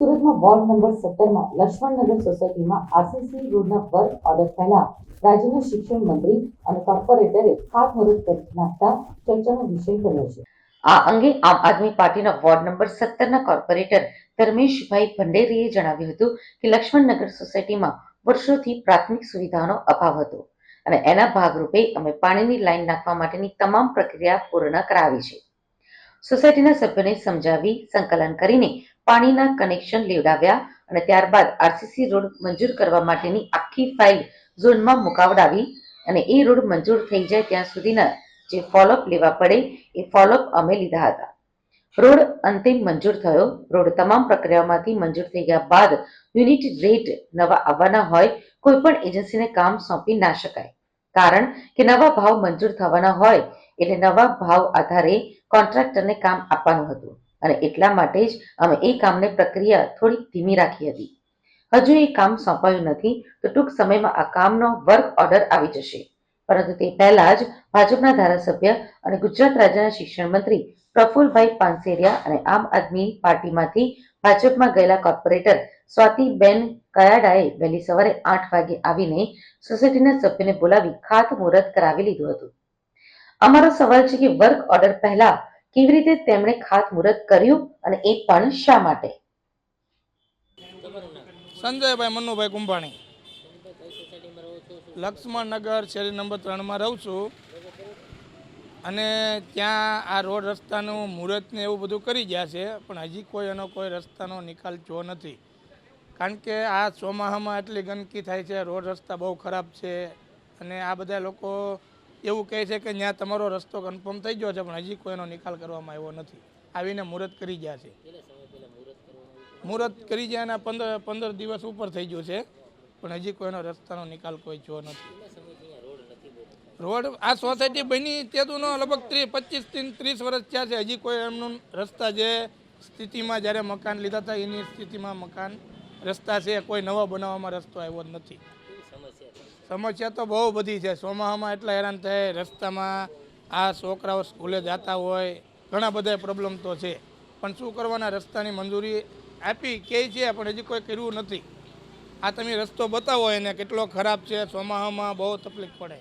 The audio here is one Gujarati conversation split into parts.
સુરતમાં વોર્ડ નંબર સત્તરમાં લક્ષ્મણનગર સોસાયટીમાં આરસીસી રોડના વર્ક ઓર્ડર પહેલા રાજ્યના શિક્ષણ મંત્રી અને કોર્પોરેટરે ખાતમુહૂર્ત કરી નાખતા ચર્ચાનો વિષય બન્યો છે. આ અંગે આમ આદમી પાર્ટીના વોર્ડ નંબર સત્તરના કોર્પોરેટર ધર્મેશભાઈ ભંડેરીએ જણાવ્યું હતું કે લક્ષ્મણનગર સોસાયટીમાં વર્ષોથી પ્રાથમિક સુવિધાનો અભાવ હતો અને એના ભાગરૂપે અમે પાણીની લાઈન નાખવા માટેની તમામ પ્રક્રિયા પૂર્ણ કરાવી છે. સોસાયટીના સભ્યોને સમજાવી સંકલન કરીને પાણીના કનેક્શન લેવડાવ્યા અને ત્યારબાદ આરસીસી રોડ મંજૂર કરવા માટેની આખી ફાઇલ ઝોનમાં મુકાવડાવી અને એ રોડ મંજૂર થઈ જાય ત્યાં સુધીના જે ફોલોઅપ લેવા પડે એ ફોલોઅપ અમે લીધા હતા. રોડ અંતિમ મંજૂર થયો. રોડ તમામ પ્રક્રિયાઓમાંથી મંજૂર થઈ ગયા બાદ યુનિટ રેટ નવા આવવાના હોય કોઈ પણ એજન્સીને કામ સોંપી ના શકાય. કારણ કે નવા ભાવ મંજૂર થવાના હોય એટલે નવા ભાવ આધારે કોન્ટ્રાક્ટરને કામ આપવાનું હતું. અને એટલા માટે જ અમે એ કામને પ્રક્રિયા થોડી ધીમી રાખી હતી. હજુ એ કામ સોંપાયું નથી, તો ટૂંક સમયમાં આ કામનો વર્ક ઓર્ડર આવી જશે. પરંતુ તે પહેલા જ ભાજપના ધારાસભ્ય અને ગુજરાત રાજ્યના શિક્ષણ મંત્રી પ્રફુલભાઈ પાનસેરિયા અને આમ આદમી પાર્ટીમાંથી ભાજપમાં ગયેલા કોર્પોરેટર સ્વાતિબેન કયાડાએ વહેલી સવારે આઠ વાગે આવીને સોસાયટીના સભ્યોને બોલાવી ખાતમુહૂર્ત કરાવી લીધું હતું. અમારો સવાલ છે કે વર્ક ઓર્ડર પહેલા કેવી રીતે તેમણે ખાતમુહૂર્ત કર્યું અને એ પણ શા માટે? સંજયભાઈ મનુભાઈ કુંભાણી. લક્ષ્મણનગર શેરી નંબર ત્રણમાં રહું છું. અને ત્યાં આ રોડ રસ્તાનું મુહૂર્તને એવું બધું કરી ગયા છે, પણ હજી કોઈ એનો કોઈ રસ્તાનો નિકાલ જો નથી. કારણ કે આ ચોમાહામાં એટલી ગંદકી થાય છે, રોડ રસ્તા બહુ ખરાબ છે. અને આ બધા લોકો એવું કહે છે કે ત્યાં તમારો રસ્તો કન્ફર્મ થઈ ગયો છે પણ હજી કોઈનો નિકાલ કરવામાં આવ્યો નથી. આવીને મુહૂર્ત કરી ગયા છે. મુહૂર્ત કરી ગયા એના પંદર પંદર દિવસ ઉપર થઈ ગયું છે પણ હજી કોઈનો રસ્તાનો નિકાલ કોઈ જો નથી. રોડ આ સોસાયટી બની તેનું લગભગ ત્રીસ પચીસથી ત્રીસ વર્ષ થયા છે. હજી કોઈ એમનું રસ્તા જે સ્થિતિમાં જ્યારે મકાન લીધા હતા એની સ્થિતિમાં મકાન રસ્તા છે કોઈ નવા બનાવવામાં રસ્તો આવ્યો જ નથી. સમસ્યા તો બહુ બધી છે. ચોમાસામાં એટલા હેરાન થાય, રસ્તામાં આ છોકરાઓ સ્કૂલે જતા હોય, ઘણા બધા પ્રોબ્લેમ તો છે. પણ શું કરવાના? રસ્તાની મંજૂરી આપી કે છે, પણ હજી કોઈ કર્યું નથી. આ તમે રસ્તો બતાવો એને, કેટલો ખરાબ છે. ચોમાસામાં બહુ તકલીફ પડે.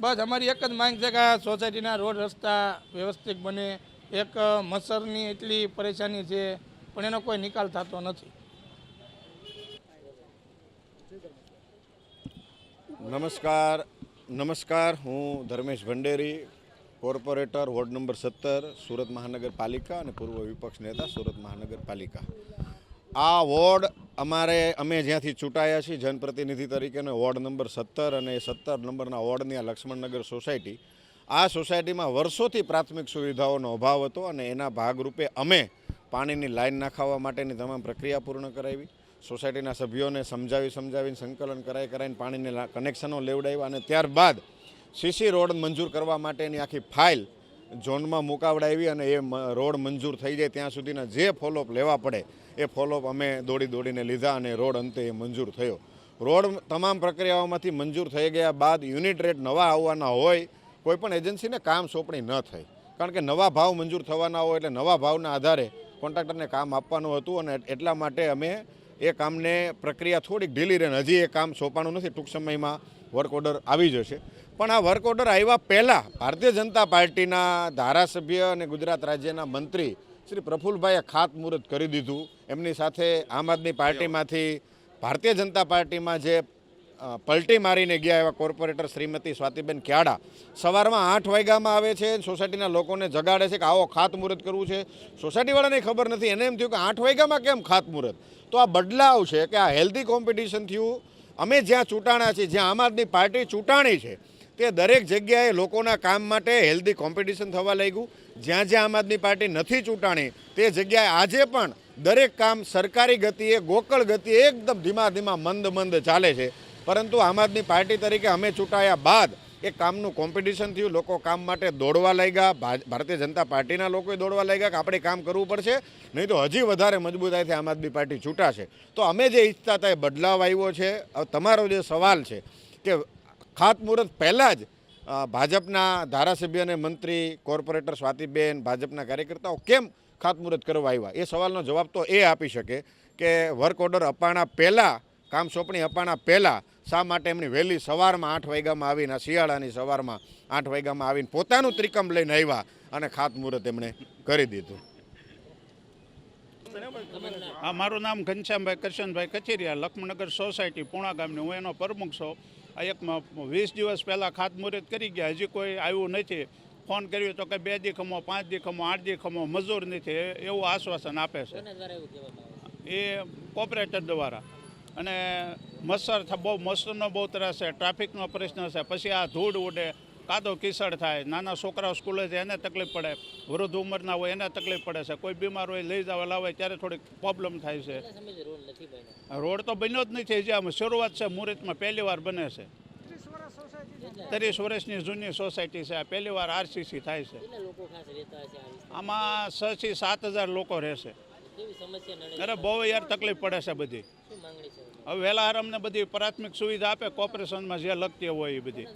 બસ અમારી એક જ માંગ છે કે આ સોસાયટીના રોડ રસ્તા વ્યવસ્થિત બને. એક મચ્છરની એટલી પરેશાની છે, પણ એનો કોઈ નિકાલ થતો નથી. નમસ્કાર નમસ્કાર. હું Dharmesh Bhanderi, corporator, ward number સત્તર, સુરત મહાનગરપાલિકા અને પૂર્વ વિપક્ષ નેતા, સુરત મહાનગરપાલિકા. આ વોર્ડ અમારે, અમે જ્યાંથી ચૂંટાયા છીએ, જનપ્રતિનિધિ તરીકેનો વોર્ડ નંબર સત્તર અને સત્તર નંબરના વોર્ડની આ લક્ષ્મણનગર સોસાયટી, આ સોસાયટીમાં વર્ષોથી પ્રાથમિક સુવિધાઓનો અભાવ હતો અને એના ભાગરૂપે અમે પાણીની લાઇન નાખાવા માટેની તમામ પ્રક્રિયા પૂર્ણ કરાવી. સોસાયટીના સભ્યોને સમજાવી સમજાવીને સંકલન કરાઈ કરાવીને પાણીને કનેક્શનો લેવડાવ્યા અને ત્યારબાદ સીસી રોડ મંજૂર કરવા માટેની આખી ફાઇલ ઝોનમાં મુકાવડાવી અને એ રોડ મંજૂર થઈ જાય ત્યાં સુધીના જે ફોલોઅપ લેવા પડે, એ ફોલોઅપ અમે દોડી દોડીને લીધા અને રોડ અંતે એ મંજૂર થયો. રોડ તમામ પ્રક્રિયાઓમાંથી મંજૂર થઈ ગયા બાદ યુનિટ રેટ નવા આવવાના હોય કોઈપણ એજન્સીને કામ સોંપણી ન થઈ. કારણ કે નવા ભાવ મંજૂર થવાના હોય એટલે નવા ભાવના આધારે કોન્ટ્રાક્ટરને કામ આપવાનું હતું અને એટલા માટે અમે એ કામને પ્રક્રિયા થોડીક ઢીલી રહે હજી એ કામ સોંપાણું નથી, ટૂંક સમયમાં વર્ક ઓર્ડર આવી જશે. પણ આ વર્ક ઓર્ડર આવ્યા પહેલાં ભારતીય જનતા પાર્ટીના ધારાસભ્ય અને ગુજરાત રાજ્યના મંત્રી શ્રી પ્રફુલભાઈએ ખાતમુહૂર્ત કરી દીધું. એમની સાથે આમ આદમી પાર્ટીમાંથી ભારતીય જનતા પાર્ટીમાં જે પલટી મારીને ગયા એવા કોર્પોરેટર શ્રીમતી સ્વાતિબેન ક્યાડા. સવારમાં આઠ વાગ્યામાં આવે છે, સોસાયટીના લોકોને જગાડે છે કે આવો ખાતમુહૂર્ત કરવું છે. સોસાયટીવાળાને ખબર નથી, એને એમ થયું કે આઠ વાગ્યામાં કેમ ખાતમુહૂર્ત? તો આ બદલાવ છે કે આ હેલ્ધી કોમ્પિટિશન થયું. અમે જ્યાં ચૂંટાણા છીએ, જ્યાં આમ આદમી પાર્ટી ચૂંટાણી છે, તે દરેક જગ્યાએ લોકોના કામ માટે હેલ્ધી કોમ્પિટિશન થવા લાગ્યું. જ્યાં જ્યાં આમ આદમી પાર્ટી નથી ચૂંટાણી, તે જગ્યાએ આજે પણ દરેક કામ સરકારી ગતિએ, ગોકળ ગતિએ એકદમ ધીમા ધીમા મંદ મંદ ચાલે છે. પરંતુ આમ આદમી પાર્ટી તરીકે અમે ચૂંટાયા બાદ એ કામનું કોમ્પિટિશન થયું. લોકો કામ માટે દોડવા લાગ્યા. ભારતીય જનતા પાર્ટીના લોકોએ દોડવા લાગ્યા કે આપણે કામ કરવું પડશે. નહીં તો હજી વધારે મજબૂતાઈથી આમ આદમી પાર્ટી છૂટાશે તો અમે જે ઈચ્છતા હતા એ બદલાવ આવ્યો છે. તમારો જે સવાલ છે કે ખાતમુહૂર્ત પહેલાં જ ભાજપના ધારાસભ્ય અને મંત્રી, કોર્પોરેટર સ્વાતિબેન, ભાજપના કાર્યકર્તાઓ કેમ ખાતમુહૂર્ત કરવા આવ્યા? એ સવાલનો જવાબ તો એ આપી શકે કે વર્ક ઓર્ડર અપાણા પહેલાં, કામ સોંપણી અપાણા પહેલાં શા માટે એમની વહેલી સવારમાં આઠ વાગ્યામાં આવીને શિયાળાની સવારમાં આઠ વાગ્યામાં આવીને પોતાનું ત્રિકમ લઈને આવ્યા અને ખાતમુહૂર્ત એમણે કરી દીધું. હા મારું નામ ઘનશ્યામભાઈ કરશનભાઈ કચેરિયા લક્ષ્મણનગર સોસાયટી પૂણા ગામની. હું એનો પ્રમુખ છું. આ એક વીસ દિવસ પહેલાં ખાતમુહૂર્ત કરી ગયા. હજી કોઈ આવ્યું નથી. ફોન કર્યો તો કે બે દી ખમો પાંચ દી ખમો આઠ દી ખમો મજૂર નથી. એવું આશ્વાસન આપે છે? એ કોપરેટર દ્વારા. અને મચ્છર બહુ મચ્છરનો બહુ ત્રાસ છે ટ્રાફિકનો પ્રશ્ન છે. પછી આ ધૂળ ઉડે કાદો કિસડ થાય નાના છોકરાઓ સ્કૂલે છે એને તકલીફ પડે. વૃદ્ધ ઉંમરના હોય એને તકલીફ પડે છે. કોઈ બીમાર હોય લઈ જવા લાવે ત્યારે થોડીક પ્રોબ્લેમ થાય છે. રોડ તો બન્યો જ નથી જે આમ શરૂઆત છે મુહૂર્તમાં પહેલી વાર બને છે. ત્રીસ વર્ષની જૂની સોસાયટી છે આ પહેલી વાર આરસીસી થાય છે. આમાં છ થી સાત હજાર લોકો રહેશે. અરે બહુ યાર તકલીફ પડે છે બધી. હવે વહેલા અમને બધી પ્રાથમિક સુવિધા આપે કોર્પોરેશનમાં જે લગતી હોય એ બધી.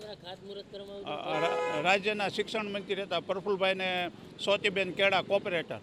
રાજ્યના શિક્ષણ મંત્રી હતા પ્રફુલભાઈને સોતીબેન કેળા કોર્પોરેટર